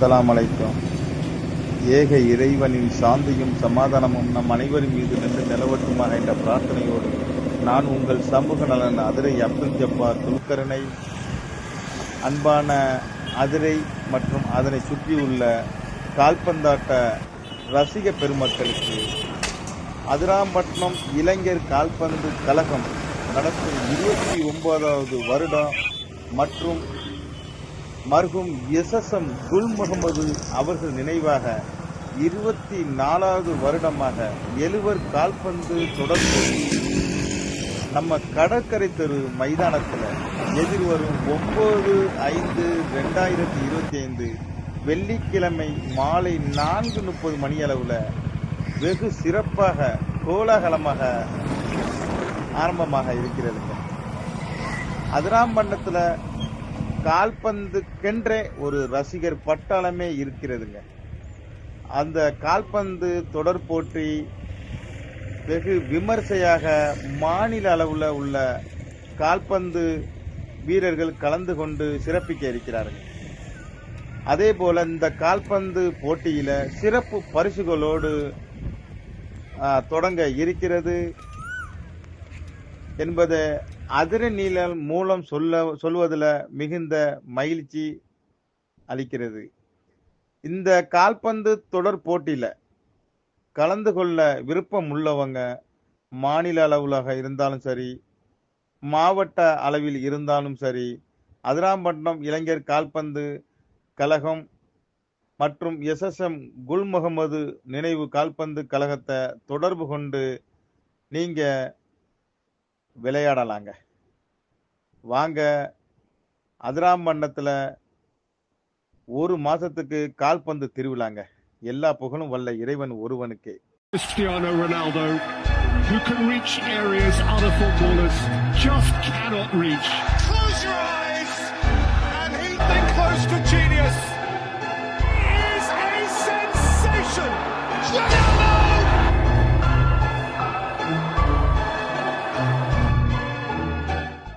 அஸ்லாம் அலைக்கும் ஏக இறைவனின் சாந்தியும் சமாதானமும் நம் அனைவரின் மீது நின்று நிலவட்டுமாக என்ற பிரார்த்தனையோடு நான் உங்கள் சமூக நலன் அதிரை அப்துல் ஜப்பார் துல்கரனை அன்பான அதிரை மற்றும் அதனை சுற்றியுள்ள கால்பந்தாட்ட ரசிக பெருமக்களுக்கு அதிராம்பட்டினம் இளைஞர் கால்பந்து கழகம் நடக்கும் இருபத்தி ஒன்பதாவது வருடம் மற்றும் மருகும் எஸ்எஸ்எம் குல் முகமது அவர்கள் நினைவாக இருபத்தி நாலாவது வருடமாக எழுவர் கால்பந்து தொடர்பு. நம்ம கடற்கரை தெரு மைதானத்தில் எதிர்வரும் ஒன்பது ஐந்து ரெண்டாயிரத்தி இருபத்தி ஐந்து வெள்ளிக்கிழமை மாலை நான்கு முப்பது மணி அளவில் வெகு சிறப்பாக கோலாகலமாக ஆரம்பமாக இருக்கிறதுங்க அதிராம்பண்ணத்தில் கால்பந்துக்கென்றே ஒரு ரசிகர் பட்டாளமே இருக்கிறதுங்க. அந்த கால்பந்து தொடர் போட்டி வெகு விமர்சையாக மாநில அளவில் உள்ள கால்பந்து வீரர்கள் கலந்து கொண்டு சிறப்பிக்க இருக்கிறார்கள். அதே போல இந்த கால்பந்து போட்டியில சிறப்பு பரிசுகளோடு தொடங்க இருக்கிறது என்பதை அதிர நீளல் மூலம் சொல்ல சொல்வதில் மிகுந்த மகிழ்ச்சி அளிக்கிறது. இந்த கால்பந்து தொடர் போட்டியில் கலந்து கொள்ள விருப்பம் உள்ளவங்க மாநில அளவுலாக இருந்தாலும் சரி மாவட்ட அளவில் இருந்தாலும் சரி அதிராம்பட்டினம் இளைஞர் கால்பந்து கழகம் மற்றும் எஸ்எஸ்எம் குல் முகமது நினைவு கால்பந்து கழகத்தை தொடர்பு கொண்டு நீங்கள் விளையாடலாங்க வாங்க அதிராம்பட்டினத்தில் ஒரு மாசத்துக்கு கால்பந்து திருவிழாங்க எல்லா புகழும் வல்ல இறைவன் ஒருவனுக்கே Cristiano Ronaldo, who can reach areas other footballers just cannot reach. Close your